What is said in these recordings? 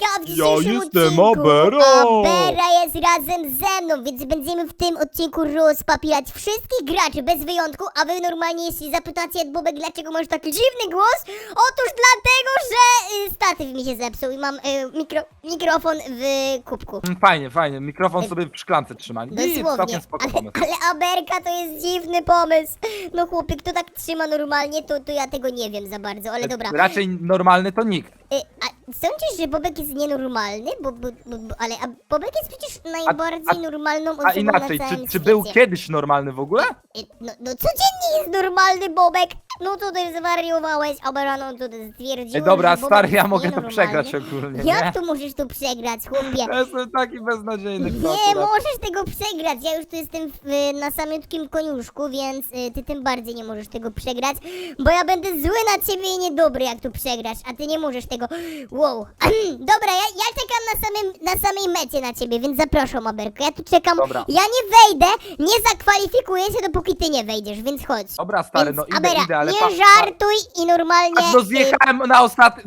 ludziska w Ja dzisiejszym jestem odcinku. Abera. Abera jest razem ze mną, więc będziemy w tym odcinku rozpapierać wszystkich graczy bez wyjątku, a wy normalnie jeśli zapytacie Bobek, dlaczego masz taki dziwny głos, otóż dlatego, że y, statyw mi się zepsuł i mam y, mikro, mikrofon w kubku. Mm, Fajnie, fajnie. Mikrofon sobie w szklance trzyma. I Dosłownie, całkiem spoko ale, pomysł. ale Aberka to jest dziwny pomysł. No chłopie, kto tak trzyma normalnie, to, to ja tego nie wiem za bardzo, ale dobra. Raczej normalny to nikt. Y, a sądzisz, że Bobek jest nienormalny? Bo, bo, bo, bo, ale a Bobek jest przecież najbardziej normalną osobą A inaczej, na całym czy, czy był świecie. kiedyś normalny w ogóle? Y, No, no codziennie jest normalny Bobek! No ty zwariowałeś, Abera, no ty stwierdziłeś, Ej, dobra, że stary, ja mogę to przegrać ogólnie, nie? Jak tu możesz to przegrać, chłopie? Ja jestem taki beznadziejny. Nie akurat. możesz tego przegrać. Ja już tu jestem w, na samiutkim koniuszku, więc y, ty tym bardziej nie możesz tego przegrać, bo ja będę zły na ciebie i niedobry, jak tu przegrasz, a ty nie możesz tego. Wow. Dobra, ja, ja czekam na, samym, na samej mecie na ciebie, więc zapraszam, Aberko. Ja tu czekam. Dobra. Ja nie wejdę, nie zakwalifikuję się, dopóki ty nie wejdziesz, więc chodź. Dobra, stary, Więc, no idę, Abera, idę, ale nie pa- żartuj i normalnie. No y, zjechałem na ostatni...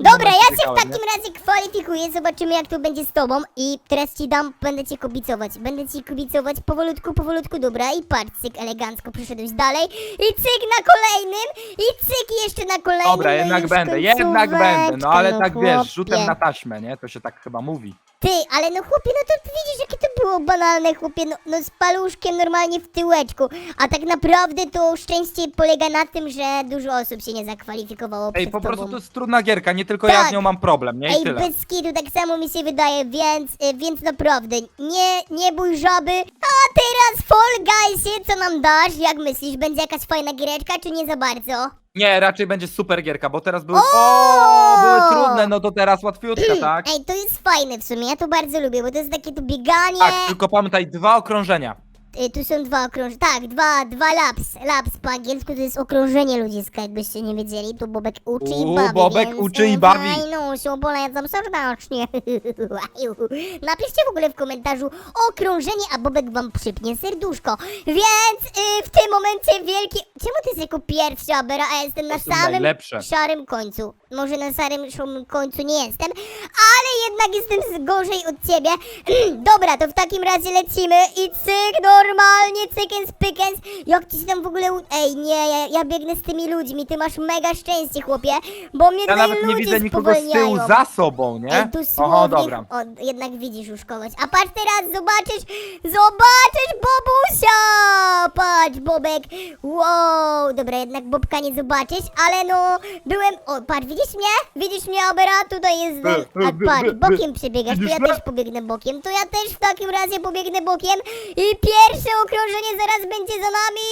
Dobra, ja się w zjechałem, takim razie kwalifikuję, zobaczymy jak to będzie z tobą i teraz ci dam, będę cię kibicować, będę ci kibicować powolutku, powolutku, dobra i patrz, cyk, elegancko przyszedłeś dalej i cyk na kolejnym i cyk jeszcze na kolejnym, Dobra, no jednak już będę, jednak będę, no ale tak wiesz, chłopie. rzutem na taśmę, nie? To się tak chyba mówi. Ty, ale no chłopie, no to ty widzisz jakie to było banalne, chłopie, no, no z paluszkiem normalnie w tyłeczku, a tak naprawdę to szczęście polega na tym, że dużo osób się nie zakwalifikowało Ej, przed po prostu tobą. to jest trudna gierka, nie tylko ja Tak. z nią mam problem, nie? I Ej, tyle. bez kitu, tak samo mi się wydaje, więc, y, więc naprawdę, nie, nie bój żaby. A teraz Fall Guysie, co nam dasz? Jak myślisz, będzie jakaś fajna giereczka, czy nie za bardzo? Nie, raczej będzie super gierka, bo teraz były... O! Były trudne, no to teraz łatwiutka, tak? Ej, to jest fajne w sumie, ja to bardzo lubię, bo to jest takie tu bieganie. Tak, tylko pamiętaj, dwa okrążenia. Y, tu są dwa okrążenia, tak, dwa, dwa laps, laps po angielsku to jest okrążenie ludziska, jakbyście nie wiedzieli, tu Bobek uczy i Uuu, bawi, Bobek więc uczy i bawi. Fajnusiu, polecam serdecznie. Napiszcie w ogóle w komentarzu okrążenie, a Bobek wam przypnie serduszko. Więc y, w tym momencie wielki... Czemu ty jesteś jako pierwszy, Abera, a ja jestem na są samym najlepsze. szarym końcu. Może na szarym szarym końcu nie jestem, ale jednak jestem z- gorzej od ciebie. Dobra, to w takim razie lecimy i cyk, normalnie, cykens, pykens. Jak ci się tam w ogóle... u- Ej, nie, ja, ja biegnę z tymi ludźmi, ty masz mega szczęście, chłopie, bo mnie Ja tutaj nawet nie ludzie widzę nikogo z tyłu spowalniają. za sobą, nie? Ej, dosłownie, Oho, dobra. O, jednak widzisz już kogoś. A patrz teraz, zobaczysz, zobaczysz Bobusia! Patrz, Bobek. Wow, dobra, jednak Bobka nie zobaczysz, ale no, byłem... O, patrz, widzisz mnie? Widzisz mnie, Abera? Tutaj jest... By, by, A by, patrz, by, bokiem przebiegasz, to Widzisz ja mnie? też pobiegnę bokiem. To ja też w takim razie pobiegnę bokiem i pierwsze okrążenie zaraz będzie za nami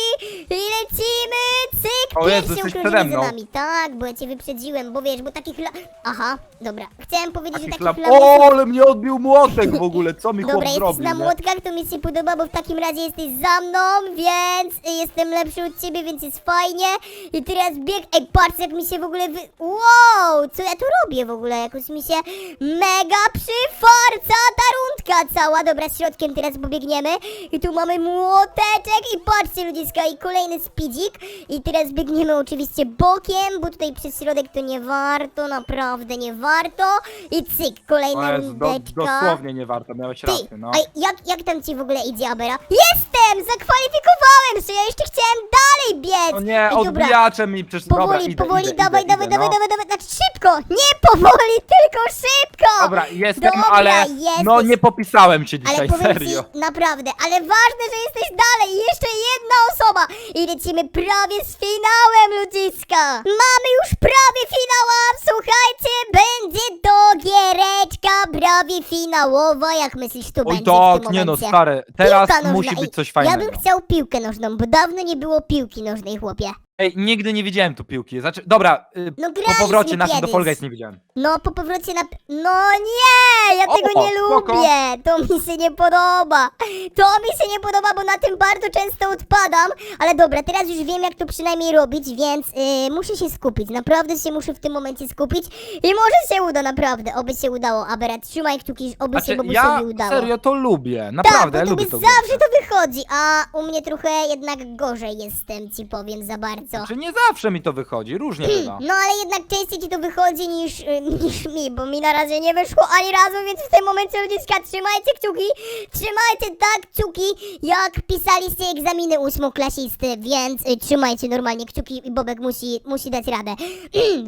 i lecimy, cyk, O Jezu, pierwsze jesteś okrążenie za mną. nami. Tak, bo ja cię wyprzedziłem, bo wiesz, bo takich... La... Aha, dobra, chciałem powiedzieć, że Takich takich lamusów O, ale mnie odbił młotek w ogóle, co mi chłop Dobra, jesteś zrobił, na nie? młotkach, to mi się podoba, bo w takim razie jesteś za mną, więc y, jestem lepszy od ciebie, więc jest fajnie. I teraz bieg. Ej, patrz, jak mi się w ogóle wy. Wow, co ja tu robię w ogóle? Jakoś mi się mega przyfarca ta rundka cała. Dobra, środkiem teraz pobiegniemy. I tu mamy młoteczek i patrzcie, ludziska, i kolejny speedzik. I teraz biegniemy oczywiście bokiem, bo tutaj przez środek to nie warto, naprawdę nie warto. I cyk, kolejna Jezu, do, rundeczka. dosłownie nie warto, miałeś rację, no. a jak, jak tam ci w ogóle idzie, Abera? Jestem! Zakwalifikowałem się! Ja jeszcze chciałem dalej biec! O nie, Ej, dobra, mi przecież... Dobra, Powoli, idę, powoli, idę, dawaj, idę, dawaj, idę, dawaj, no. dawaj, dawaj, znaczy szybko! Nie powoli, tylko szybko! Dobra, jestem, Dobra, ale jesteś. no nie popisałem Ale dzisiaj, powiem serio. ci, naprawdę, ale ważne, że jesteś dalej! Jeszcze jedna osoba! I lecimy prawie z finałem, ludziska! Mamy już prawie finał, a słuchajcie, będzie to giereczka prawie finałowa, jak myślisz, tu Oj będzie w tak, tym nie no, momencie? stary, teraz Piłka nożna. musi Ej, być coś Ja fajnego. bym chciał piłkę nożną, bo dawno nie było piłki nożnej, chłopie. Ej, nigdy nie widziałem tu piłki. Znaczy, dobra, y, No po graliśmy powrocie naszym do kiedyś. Fall Guys nie widziałem. No, po powrocie na... No nie! Ja O, tego nie spoko. lubię! To mi się nie podoba! To mi się nie podoba, bo na tym bardzo często odpadam. Ale dobra, teraz już wiem, jak to przynajmniej robić, więc yy, muszę się skupić. Naprawdę się muszę w tym momencie skupić. I może się uda, naprawdę. Oby się udało. Abera, trzymaj kciuki, oby się Znaczy, Bobusiowi ja udało. serio to lubię, tak, naprawdę, bo lubię tobie to. zawsze to wychodzi, a u mnie trochę jednak gorzej jest z tym, ci powiem za bardzo. Co? Czy nie zawsze mi to wychodzi, różnie bywa. No ale jednak częściej ci to wychodzi niż, y, niż mi, bo mi na razie nie wyszło ani razu, więc w tym momencie ludziska trzymajcie kciuki, trzymajcie tak kciuki, jak pisaliście egzaminy ósmoklasisty, więc y, trzymajcie normalnie kciuki i Bobek musi, musi dać radę.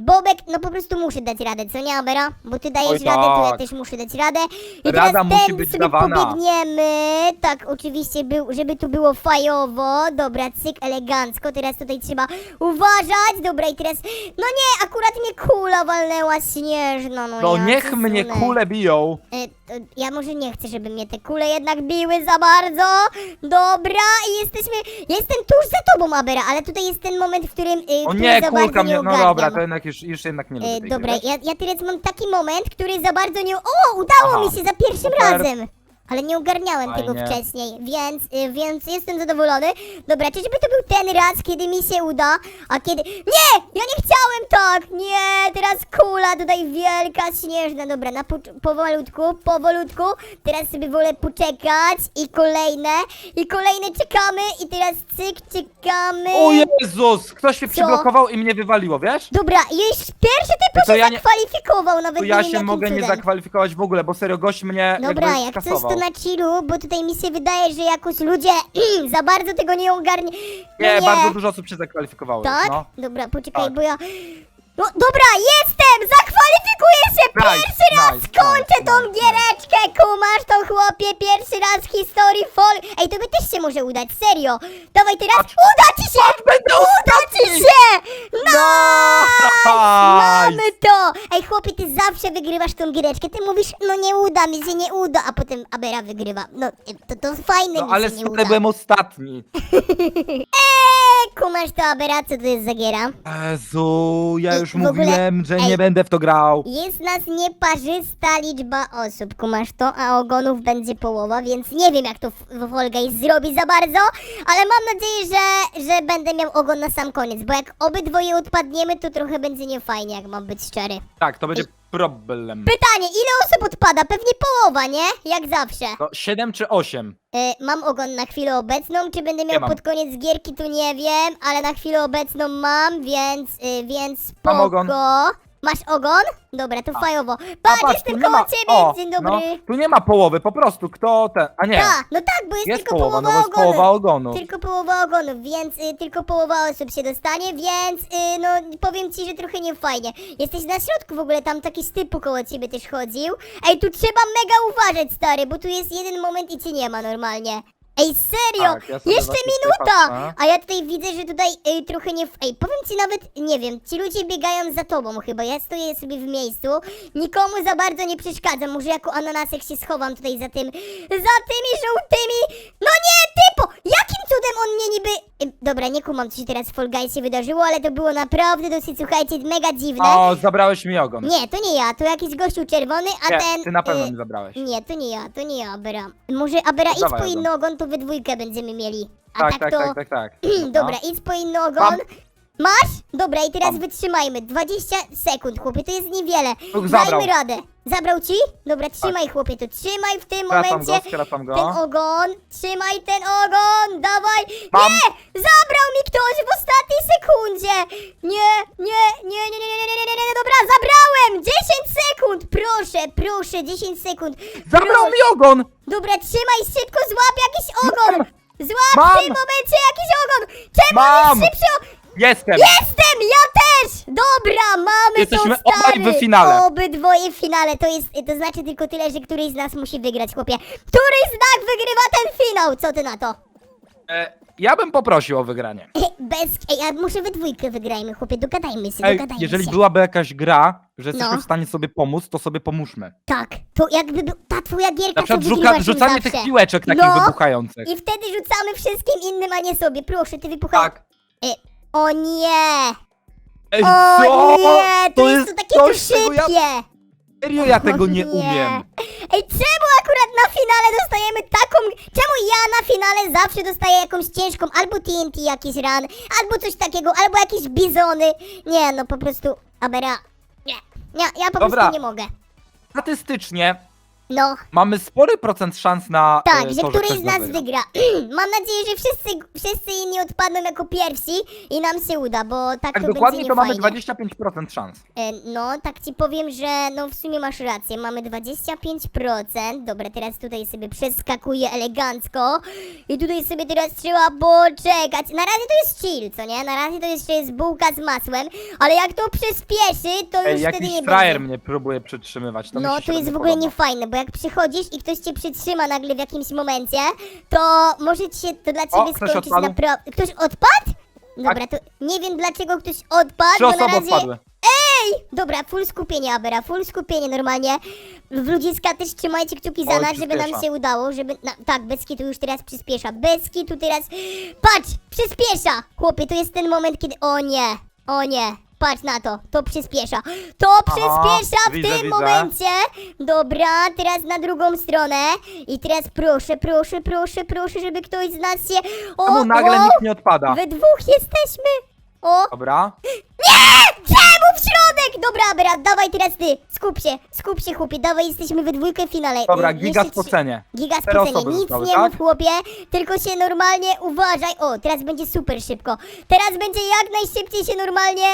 Bobek, no po prostu muszę dać radę, co nie Abera? Bo ty dajesz Oj, radę, to ja tak. też muszę dać radę. I Rada teraz musi ten być sobie dawana. pobiegniemy, tak oczywiście, był, żeby tu było fajowo, dobra, cyk, elegancko, teraz tutaj trzeba uważać, dobra i teraz, no nie, akurat mnie kula walnęła śnieżna, no No ja niech mnie przesunę. kule biją. E, to ja może nie chcę, żeby mnie te kule jednak biły za bardzo. Dobra, i jesteśmy. Jestem tuż za tobą, Abera, ale tutaj jest ten moment, w którym. Y, O który nie, za kulka mnie, nie no ogarniam. dobra, to jednak już, już jednak nie lubię E, tej dobra, ja, ja teraz mam taki moment, który za bardzo nie. O, udało Aha. mi się za pierwszym Super. razem! Ale nie ogarniałem tego Fajnie. wcześniej, więc, y, więc jestem zadowolony. Dobra, czyżby to był ten raz, kiedy mi się uda, a kiedy... Nie! Ja nie chciałem tak! Nie! Teraz kula tutaj wielka, śnieżna. Dobra, na po- powolutku, powolutku. Teraz sobie wolę poczekać i kolejne, i kolejne czekamy i teraz cyk, czekamy. O Jezus! Ktoś się przyblokował i mnie wywaliło, wiesz? Dobra, już pierwszy typ To się ja nie- zakwalifikował, nawet To nie ja wiem się jakim mogę nie cudem. zakwalifikować w ogóle, bo serio gość mnie Dobra, jakby jak coś to na chillu, bo tutaj mi się wydaje, że jakoś ludzie za bardzo tego nie ogarnie. No Nie, bardzo dużo osób się zakwalifikowało. Tak? No. Dobra, poczekaj, Tak. bo ja... No dobra, jestem! Zakwalifikuję się! Nice, Pierwszy raz nice, kończę nice, tą nice, giereczkę! Kumasz to chłopie, pierwszy raz w historii fol... Ej, to by też się może udać, serio! Dawaj teraz, uda ci się! będę Uda ci się! Nice! Mamy to! Ej, chłopie, ty zawsze wygrywasz tą giereczkę. Ty mówisz, no nie uda mi się, nie uda, a potem Abera wygrywa. No, to, to fajne No mi ale się nie uda. byłem ostatni. Eee, kumasz to, Abera, co to jest za giera? Jezu, ja I już w ogóle- mówiłem, że Ej. nie będę w to grał. Jest nas nieparzysta liczba osób, kumasz to, a ogonów będzie połowa, więc nie wiem jak to w- w Fall Guys zrobi za bardzo, ale mam nadzieję, że, że będę miał ogon na sam koniec, bo jak obydwoje odpadniemy, to trochę będzie niefajnie, jak mam być szczery. Tak, to będzie problem. Pytanie, ile osób odpada? Pewnie połowa, nie? Jak zawsze. To 7 czy 8? Y, mam ogon na chwilę obecną, czy będę miał mam. pod koniec gierki, to nie wiem, ale na chwilę obecną mam, więc, y, więc spoko. Mam ogon. Masz ogon? Dobra, to fajowo. Patrz, patrz, tu nie ma, ciebie, o, dzień dobry. no, tu nie ma połowy, po prostu kto ten, a nie, Ta, no tak, bo jest, jest tylko połowa, połowa, no bo jest ogonów. połowa ogonu. Tylko połowa ogonów, więc y, tylko połowa osób się dostanie, więc y, no powiem ci, że trochę nie fajnie. Jesteś na środku w ogóle, tam taki stypu koło ciebie też chodził. Ej, tu trzeba mega uważać, stary, bo tu jest jeden moment i cię nie ma normalnie. Ej, serio! Tak, ja sobie Jeszcze właśnie minuta! patrzę. A ja tutaj widzę, że tutaj y, trochę nie... Ej, powiem ci nawet, nie wiem, ci ludzie biegają za tobą chyba, ja stoję sobie w miejscu, nikomu za bardzo nie przeszkadzam, może jako ananasek się schowam tutaj za tym, za tymi żółtymi... No nie, typo! Jakim cudem on mnie niby... Y, dobra, nie kumam, co się teraz w Fall Guysie wydarzyło, ale to było naprawdę dosyć, słuchajcie, mega dziwne. O, zabrałeś mi ogon. Nie, to nie ja, to jakiś gościu czerwony, a Nie, ten... ty na pewno y, mi zabrałeś. nie, to nie ja, to nie ja, Abera. Może Abera idź Dawaj po inny ogon, to we dwójkę będziemy mieli. A Tak, tak, tak, to... tak, tak, tak. Dobra, idź po inny ogon. Mam. Masz? Dobra, i teraz Mam. wytrzymajmy. 20 sekund, chłopie, to jest niewiele. Zabrał. Dajmy radę. Zabrał ci? Dobra, trzymaj, chłopie, to trzymaj w tym Skracam momencie. go, skracam go. Ten ogon, trzymaj ten ogon, dawaj. Mam. Nie! Zabrał mi ktoś w ostatniej sekundzie. Nie, nie, nie, nie, nie, nie, nie, nie, nie, nie, dobra, zabrałem. 10 sekund, proszę, proszę, 10 sekund. Zabrał mi ogon! Dobra, trzymaj szybko, złap jakiś ogon! Złap Mam. w tym momencie jakiś ogon! Czemu Mam. jest szybszy? Jestem! Jestem! Ja też! Dobra, mamy Jesteśmy to stary! obaj w finale. Obydwoje w finale, to jest, to znaczy tylko tyle, że któryś z nas musi wygrać, chłopie. Który znak wygrywa ten finał? Co ty na to? E, ja bym poprosił o wygranie. Bez... Ej, ja muszę we dwójkę wygrajmy, chłopie, dogadajmy się, Ej, dogadajmy jeżeli się. byłaby jakaś gra, że jesteśmy No. w stanie sobie pomóc, to sobie pomóżmy. Tak, to jakby był, ta twoja gierka, Na przykład co rzuca, wygrywasz ją rzucanie zawsze. tych piłeczek takich No. wybuchających. I wtedy rzucamy wszystkim innym, a nie sobie. Proszę, ty wypuchaj. Tak. E, o nie! Ej, O co? nie! To, jest to takie coś, czego ja... szybkie! Serio, ja tego O nie umiem. Ej, czemu akurat na finale dostajemy taką... Czemu ja na finale zawsze dostaję jakąś ciężką albo TNT jakiś ran, albo coś takiego, albo jakieś bizony? Nie, no po prostu... Abera... Nie, nie ja po Dobra. prostu nie mogę. Statystycznie No, Mamy spory procent szans na tak, e, że to, któryś ktoś z nas wygra. Mam nadzieję, że wszyscy, wszyscy inni odpadną jako pierwsi i nam się uda, bo tak, Tak to dokładnie będzie to mamy niefajnie. 25% szans. E, No, tak ci powiem, że no w sumie masz rację, mamy 25%. Dobra, teraz tutaj sobie przeskakuję elegancko i tutaj sobie teraz trzeba poczekać. Na razie to jest chill, co nie? Na razie to jeszcze jest bułka z masłem, ale jak to przyspieszy, to Ej, już wtedy jakiś nie frajer będzie. mnie próbuje przytrzymywać. To mi No, się to jest w ogóle podoba. niefajne, bo jak przychodzisz i ktoś cię przytrzyma nagle w jakimś momencie, to może ci się to dla ciebie ktoś skończyć odpadł? naprawdę. Ktoś odpadł? Dobra, to nie wiem dlaczego ktoś odpadł, Trzy bo na osoby razie... odpadły. Ej! Dobra, full skupienie, Abera, full skupienie normalnie. W ludziska też trzymajcie kciuki za Oj, nas, żeby nam przyspiesza. się udało, żeby... Na, tak, Beski tu już teraz przyspiesza. Beski tu teraz... Patrz! Przyspiesza! Chłopie, to jest ten moment, kiedy... O nie! O nie! Patrz na to, to przyspiesza. To przyspiesza w widzę, tym widzę. momencie. Dobra, teraz na drugą stronę. I teraz proszę, proszę, proszę, proszę, żeby ktoś z nas się... O, Czemu nagle o, nikt nie odpada? We dwóch jesteśmy. O, Dobra. Czemu w środek? Dobra, Abera, dawaj teraz ty. Skup się, skup się, chłopie, dawaj, jesteśmy we dwójkę w finale. Dobra, giga spocenie. Giga Cztery spocenie, osoby nic zostały, nie tak? mów, chłopie, tylko się normalnie uważaj. O, teraz będzie super szybko. Teraz będzie jak najszybciej się normalnie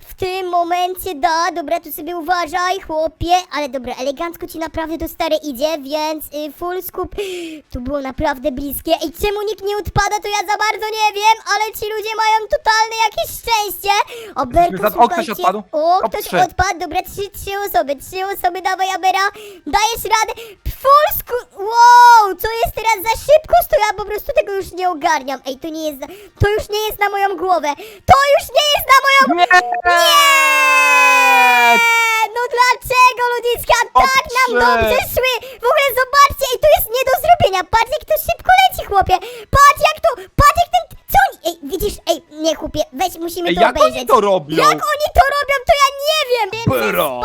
w tym momencie da. Dobra, tu sobie uważaj, chłopie. Ale dobra, elegancko ci naprawdę to stare idzie, więc y, full scoop. Tu było naprawdę bliskie. Ej, czemu nikt nie odpada, to ja za bardzo nie wiem, ale ci ludzie mają totalne jakieś szczęście. O, Berku, za- o, ktoś słuchajcie. odpadł? O, ktoś trzy. odpadł, dobra, trzy, trzy osoby, trzy osoby, dawaj Abera, dajesz radę, full sku... Wow, co jest teraz za szybko, to ja po prostu tego już nie ogarniam, ej, to nie jest, za- to już nie jest na moją głowę, to już nie jest na moją... Nie! Eee, No dlaczego ludziska tak nam trzy. dobrze szły? W ogóle zobaczcie, ej, to jest nie do zrobienia. Patrz jak to szybko leci, chłopie. Patrz jak to, musimy Ej, to jak obejrzeć. oni to robią? Jak oni to robią, to ja nie wiem. Tym Bro.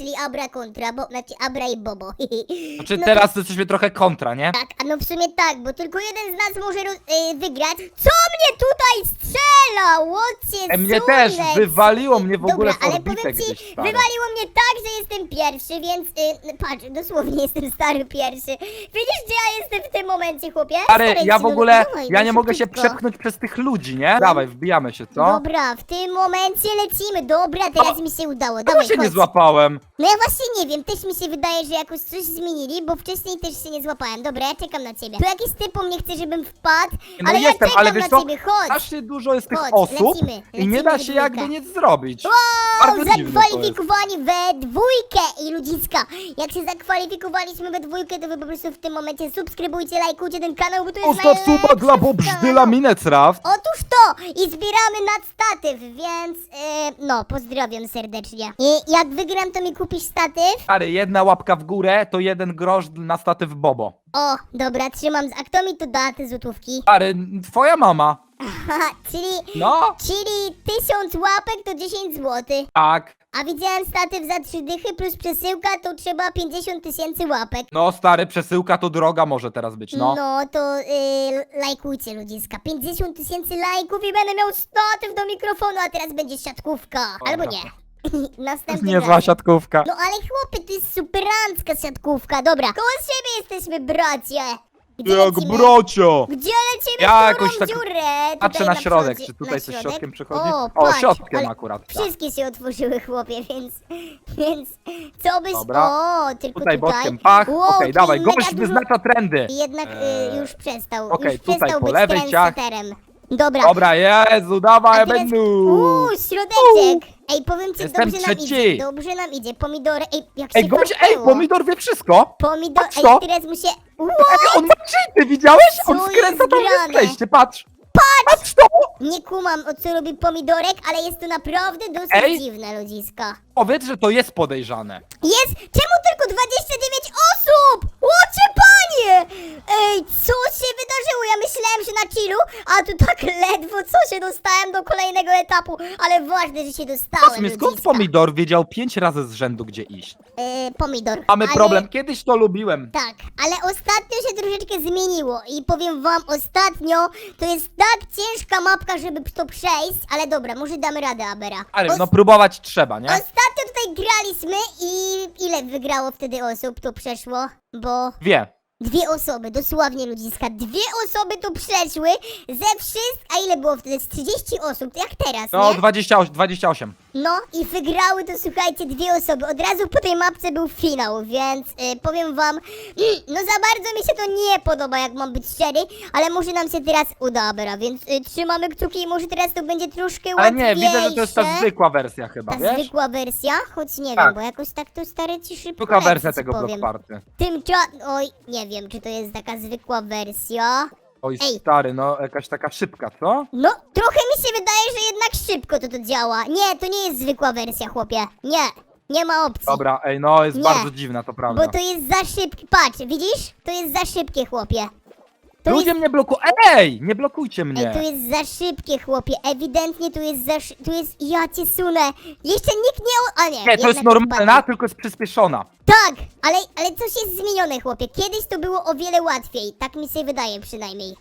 Czyli Abra kontra, bo, znaczy Abra i Bobo. Znaczy No teraz jesteśmy trochę kontra, nie? tak, a no w sumie tak, bo tylko jeden z nas może roz- y, wygrać. Co mnie tutaj strzela? Łocie E, mnie też, wywaliło mnie w ogóle Dobra, ale w orbitę powiem ci, gdzieś, stary. wywaliło mnie tak, że jestem pierwszy, więc y, patrz, dosłownie jestem stary pierwszy. Widzisz, gdzie ja jestem w tym momencie, chłopie? Ale Stary, ja ci, w no, ogóle, dawaj, ja no nie mogę się szybciutko. przepchnąć przez tych ludzi, nie? Dawaj, wbijamy się, co? Dobra, w tym momencie lecimy. Dobra, teraz mi się udało. Czemu Dawaj, się nie chodź. złapałem? No ja właśnie nie wiem, też mi się wydaje, że jakoś coś zmienili, bo wcześniej też się nie złapałem. Dobra, ja czekam na ciebie. Tu jakiś typ po mnie chce, żebym wpadł, No ale jestem, ja czekam ale wiesz na co? ciebie, chodź. Strasznie dużo jest tych Chodź, osób lecimy, i nie da się jakby nic zrobić. Wow, Bardzo dziwne to jest. zakwalifikowani we dwójkę i ludziska. Jak się zakwalifikowaliśmy we dwójkę, to wy po prostu w tym momencie subskrybujcie, lajkujcie ten kanał, bo to jest Zostaw suba najlepszy dla Bobrzdyla kanał. Minecraft. Otóż to! I zbieramy nad statyw, więc e, no, pozdrawiam serdecznie. I jak wygram, to mi kupisz statyw? Stary, jedna łapka w górę to jeden grosz na statyw Bobo. O, dobra, trzymam. z- A kto mi tu da te złotówki? Stary, twoja mama. Czyli, No, czyli tysiąc łapek to 10 złotych. tak. A widziałem statyw za 3 dychy plus przesyłka, to trzeba 50 tysięcy łapek. No, stary, przesyłka to droga może teraz być, no. to y, lajkujcie ludziska. 50 tysięcy lajków i będę miał statyw do mikrofonu, a teraz będzie siatkówka. Albo nie. To jest Następnym niezła siatkówka. No ale chłopie, to jest superancka siatkówka. Dobra, koło siebie jesteśmy, bracie. Gdzie lecimy? brocio! Gdzie lecimy Ja w którą jakoś tak dziurę? Patrzę na środek, przodzie- czy tutaj na coś środek? środkiem przechodzi? O, O, patrz, środkiem ale akurat, tak. Wszystkie się otworzyły, chłopie, więc... Więc... Co byś... Dobra. O, tylko Tutaj tutaj. bokiem, pach, Wow, okej, czyli dawaj, mega gość dużo- wyznacza trendy. I Jednak y, Eee, już przestał, okej, już tutaj przestał po być lewej ciach. Dobra. Dobra, Jezu, dawaj, A teraz- będą! Uuu, środeczek! Ej, powiem ci, Jestem dobrze nam trzeci. idzie, dobrze nam idzie. Pomidory, ej, jak Ej, się gość, ej, pomidor wie wszystko! Pomidor, Patrz ej, to. teraz mu się... Ej, on ma cheaty, widziałeś? On Co skręca tam grane? przejście, patrz! Patrz nie kumam, o co robi pomidorek, ale jest to naprawdę dosyć Ej. dziwne, ludziska. Powiedz, że to jest podejrzane. Jest! Czemu tylko 29 osób? Łocie panie! Ej, co się wydarzyło? Ja myślałem, że na chillu, a tu tak ledwo co się dostałem do kolejnego etapu, ale ważne, że się dostałem, Kosmie, skąd ludziska. pomidor wiedział pięć razy z rzędu, gdzie iść? E, pomidor. Mamy ale... problem, kiedyś to lubiłem. Tak, ale ostatnio się troszeczkę zmieniło i powiem wam, ostatnio to jest tak ciężka mapka, żeby to przejść, ale dobra, może damy radę, Abera. Ale Os- no próbować trzeba, nie? Ostatnio tutaj wygraliśmy i ile wygrało wtedy osób tu przeszło? Bo Wie. dwie osoby, dosłownie ludziska, dwie osoby tu przeszły ze wszystkich, a ile było wtedy? Z 30 osób, to jak teraz, No, nie? 28, 28. No i wygrały to słuchajcie dwie osoby. Od razu po tej mapce był finał, więc y, powiem wam, no za bardzo mi się to nie podoba, jak mam być szczery, ale może nam się teraz uda, Abera, więc y, trzymamy kciuki i może teraz to będzie troszkę Ale nie, łatwiejsze. widzę, że to jest ta zwykła wersja chyba, Ta wiesz? zwykła wersja, choć nie Tak. wiem, bo jakoś tak to stary ci szybko Zwykła leci, wersja ci tego powiem. Block Party. Tymczasem, oj, nie wiem, czy to jest taka zwykła wersja. Oj, Ej. stary, no jakaś taka szybka, co? No, trochę mi się wydaje, że jednak szybko to to działa. Nie, to nie jest zwykła wersja, chłopie. Nie, nie ma opcji. Dobra, ej, no jest Nie. bardzo dziwna, to prawda. Bo to jest za szybkie. Patrz, widzisz? To jest za szybkie, chłopie. To Ludzie jest... mnie blokują. Ej, nie blokujcie mnie. Ej, to jest za szybkie, chłopie. Ewidentnie tu jest za szy... Tu jest... Ja cię sunę. Jeszcze nikt nie... o- nie, Nie, to jest jednak normalna, tylko jest przyspieszona. Tak, ale, ale coś jest zmienione, chłopie. Kiedyś to było o wiele łatwiej. Tak mi się wydaje przynajmniej.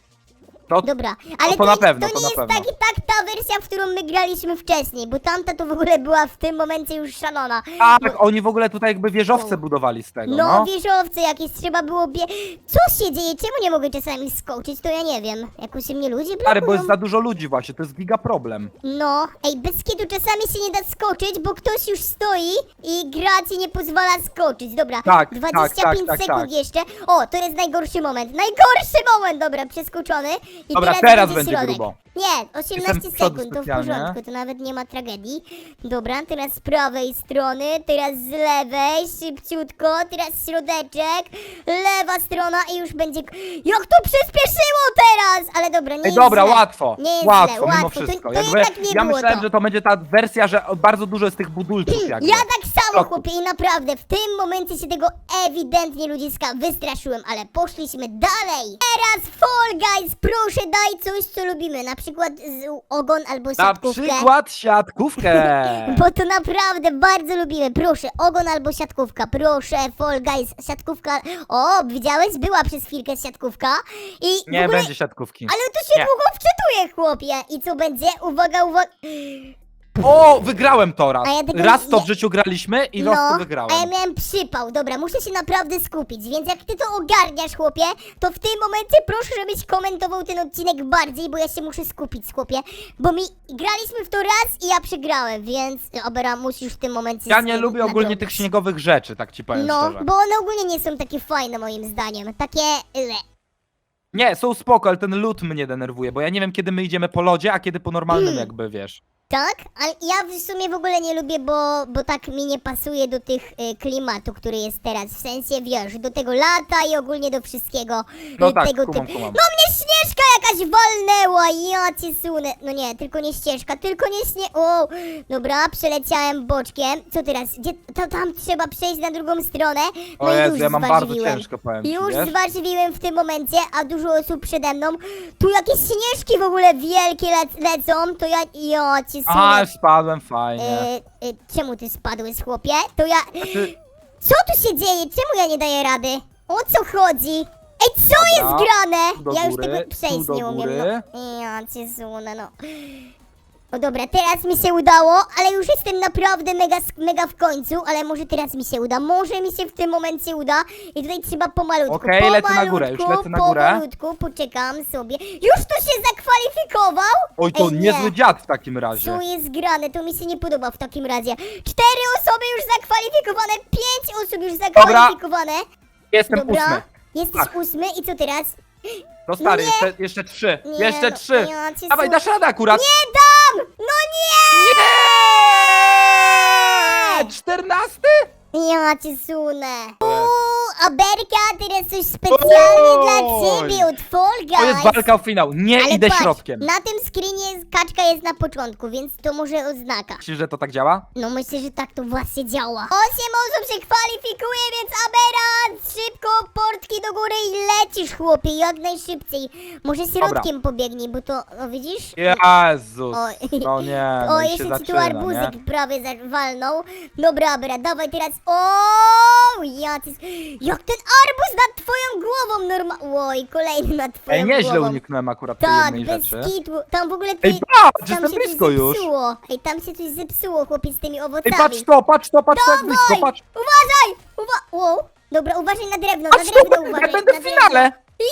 No, Dobra, ale to to, na jest- pewno, to to nie na jest pewno. tak i tak ta wersja, w którą my graliśmy wcześniej, bo tamta to w ogóle była w tym momencie już szalona. tak, oni w ogóle tutaj jakby wieżowce No. budowali z tego, No, no. wieżowce jakieś trzeba było bie... Co się dzieje? Czemu nie mogę czasami skoczyć? To ja nie wiem. Jakoś mnie ludzie? Stary, bo jest za dużo ludzi właśnie, to jest giga problem. No, ej, bez kitu czasami się nie da skoczyć, bo ktoś już stoi i gra ci nie pozwala skoczyć. Dobra, Tak, 25 tak, tak, tak, sekund tak. jeszcze. O, to jest najgorszy moment. Najgorszy moment! Dobra, przeskoczony. I Dobra, teraz, teraz będzie środek. grubo. Nie, 18 Jestem z przodu sekund, to w specjalnie. porządku, to nawet nie ma tragedii. Dobra, teraz z prawej strony, teraz z lewej, szybciutko, teraz środeczek, lewa strona i już będzie... Jak to przyspieszyło teraz! Ale dobra, nie Ej, jest dobra, źle. łatwo, Nie jest łatwo, źle, mimo łatwo. wszystko. To, to Jakby, jednak nie ja było myślałem, to. że to będzie ta wersja, że bardzo dużo jest tych budulców jakby. Ja tak samo, chłopie, i naprawdę w tym momencie się tego ewidentnie ludziska wystraszyłem, ale poszliśmy dalej. Teraz Fall Guys, proszę daj coś, co lubimy, na przykład z ogon albo Na siatkówkę. przykład siatkówkę. Bo to naprawdę bardzo lubimy. Proszę, ogon albo siatkówka. Proszę, Fall Guys, siatkówka. O, widziałeś? Była przez chwilkę siatkówka. I Nie ogóle... będzie siatkówki. Ale to się Nie. długo wczytuje, chłopie. I co będzie? Uwaga, uwaga. O, wygrałem to raz. A ja tego Raz to nie- w życiu graliśmy i raz to wygrałem. a ja miałem przypał. Dobra, muszę się naprawdę skupić, więc jak ty to ogarniasz, chłopie, to w tym momencie proszę, żebyś komentował ten odcinek bardziej, bo ja się muszę skupić, chłopie, bo mi graliśmy w to raz i ja przegrałem, więc Obera musisz w tym momencie Ja nie lubię ogólnie tych śniegowych rzeczy, tak ci powiem No, szczerze. bo one ogólnie nie są takie fajne moim zdaniem, takie le. Nie, są spoko, ale ten lód mnie denerwuje, bo ja nie wiem kiedy my idziemy po lodzie, a kiedy po normalnym Hmm. jakby, wiesz. Tak, ale ja w sumie w ogóle nie lubię, bo, bo tak mi nie pasuje do tych y, klimatu, który jest teraz. W sensie, wiesz, do tego lata i ogólnie do wszystkiego. No y, tak, tego kumam, typu. kumam. No mnie śnieżka jakaś walnęła, ja cię sunę. No nie, tylko nie ścieżka, tylko nie śnie... O, dobra, przeleciałem boczkiem. Co teraz? Gdzie, to tam trzeba przejść na drugą stronę. No O i Jezu, już ja mam bardzo zważywiłem. ciężko, powiem ci, Już wiesz? zważywiłem w tym momencie, a dużo osób przede mną. Tu jakieś śnieżki w ogóle wielkie lec lecą, to ja... Ja cię sunę. Aha, spadłem, fajnie. E, e, czemu ty spadłeś, chłopie? To ja... Co tu się dzieje? Czemu ja nie daję rady? O co chodzi? Ej, co jest Dobra, grane? tu do ja już góry, tego przejść do nie umiem. góry. No. Ja cię zunę, no. No dobra, teraz mi się udało, ale już jestem naprawdę mega, mega w końcu, ale może teraz mi się uda, może mi się w tym momencie uda i tutaj trzeba pomalutku, Okej, lecę na górę, już lecę na górę. Pomalutku, poczekam sobie. Już tu się zakwalifikował? Oj, to Ej, nie. niezły dziad w takim razie. Co jest grane? To mi się nie podoba w takim razie. Cztery osoby już zakwalifikowane, pięć osób już zakwalifikowane. Jestem Dobra. ósmy. Jesteś Tak. ósmy i co teraz? To stary, nie. jeszcze, jeszcze trzy. Nie, jeszcze no, trzy. ja cię Dawaj, dasz radę akurat. Nie dam! No nie! Nie! Czternasty? Ja cię sunę. A Berka, teraz coś specjalnie Oj. dla ciebie od Fall Guys. To jest walka o finał. Nie Ale idę patrz, środkiem. na tym screenie kaczka jest na początku, więc to może oznaka. Myślisz, że to tak działa? No myślę, że tak to właśnie działa. Osiem osób się kwalifikuje, więc Abera, szybko portki do góry i lecisz, chłopie, jak najszybciej. Może środkiem pobiegnij, bo to, no widzisz? Jezus. Oj. No nie, O, no się jeszcze ci tu zaczyna, arbuzyk prawie za- walnął. Dobra, Abera, dawaj teraz. O, ja, ty, Jak ten arbuz nad twoją głową norma... Oj, kolejny nad twoją Ej, nieźle głową. uniknąłem akurat tej Tak, jednej bez rzeczy. kitu. Tam w ogóle ty... Ej, patrz, tam jestem się blisko coś już. zepsuło. Ej, tam się coś zepsuło, chłopiec, z tymi owocami. Ej, patrz to, patrz to, patrz to jak blisko, patrz. Uważaj! Uwa... Wow. Dobra, uważaj na drewno, Patrz na to, drewno ja uważaj. będę na w drewno. finale. Ja!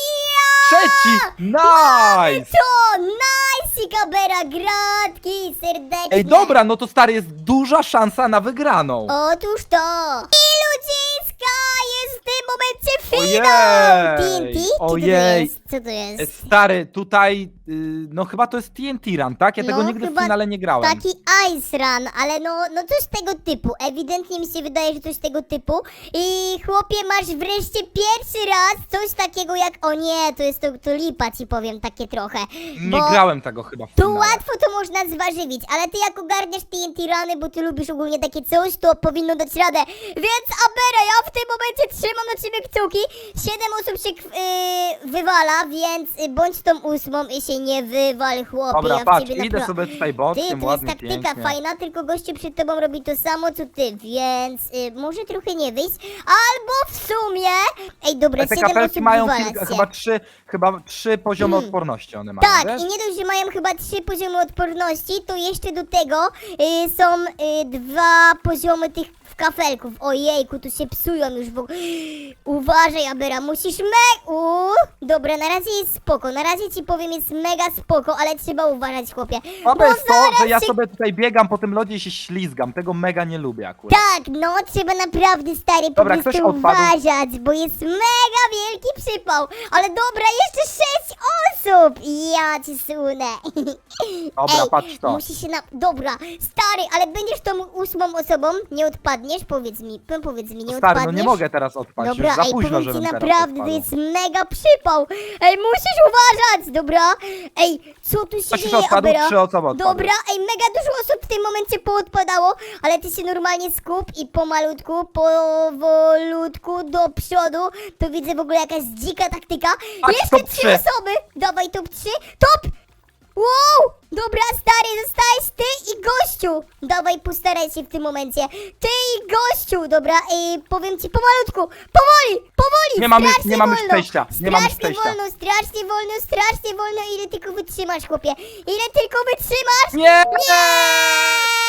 Trzeci, nice. To nice, Gabera, gratki, serdecznie. Ej, dobra, no to stary, jest duża szansa na wygraną. Otóż to! I ludziska, jest w tym momencie finał! Ojej, TNT? Czy ojej. To jest? Co to E, jest? Stary, tutaj, y, no chyba to jest TNT Run, tak? Ja tego No, nigdy w chyba finale nie grałem. Taki Ice Run, ale no, no coś tego typu. Ewidentnie mi się wydaje, że coś tego typu. I chłopie, masz wreszcie pierwszy raz coś takiego jak... O nie, to jest to, to lipa, ci powiem, takie trochę. Nie bo... grałem tego chyba w Tu finale. łatwo to można zwarzywić, ale ty jak ogarniasz TNT rany, bo ty lubisz ogólnie takie coś, to powinno dać radę. Więc Abera, ja w tym momencie trzymam na ciebie kciuki. Siedem osób się yy, wywala, więc y, bądź tą ósmą i się nie wywal, chłopie. Dobra, ja w patrz, ciebie idę sobie tutaj Ty, bokiem, to jest ładnie, taktyka pięknie. fajna, tylko gościu przed tobą robi to samo co ty, więc y, może trochę nie wyjść. Albo w sumie... Ej, dobra, Ale te siedem kapelki osób mają wywala kilka, się. chyba trzy, chyba trzy poziomy Hmm. odporności one mają, Tak, wiesz? i nie dość, że mają chyba trzy poziomy odporności, to jeszcze do tego y, są y, dwa poziomy tych kafelków. Ojejku, tu się psują już w ogóle. Uważaj, Abera, musisz me... Uuu, dobra, na razie jest spoko, na razie ci powiem jest mega spoko, ale trzeba uważać, chłopie. To jest to, zaraz że ja się- sobie tutaj biegam po tym lodzie i się ślizgam. Tego mega nie lubię akurat. Tak, no trzeba naprawdę stary po Dobra, prostu odpadł. uważać, bo jest mega wielki przypał. Ale dobra, jeszcze sześć osób! Ja ci sunę. Dobra, Ej, patrz to. Musi się na... Dobra, stary, ale będziesz tą ósmą osobą? Nie odpadniesz? Powiedz mi, p- powiedz mi, nie Stary, odpadniesz? no nie mogę teraz odpaść, Dobra, już za ej, późno, powiem ci żebym teraz naprawdę, to odpadł. jest mega przypał. Ej, musisz uważać, dobra? Ej, co tu się Ktoś już dzieje, odpadł, Abera? trzy osoby odpadły. Dobra, ej, mega dużo osób w tym momencie poodpadało, ale ty się normalnie skup i pomalutku, powolutku do przodu. To widzę w ogóle jakaś dzika taktyka. Patrz, Jeszcze top trzy trzy. osoby. Dawaj top trzy. Top! Wow! Dobra, stary, zostałeś ty i gościu! Dawaj, postaraj się w tym momencie. Ty i gościu, dobra? I powiem ci pomalutku, powoli, powoli, Nie strasznie nie wolno. nie strasznie wolno, strasznie wolno, strasznie wolno. Ile tylko wytrzymasz, chłopie? Ile tylko wytrzymasz? Nie! Nie!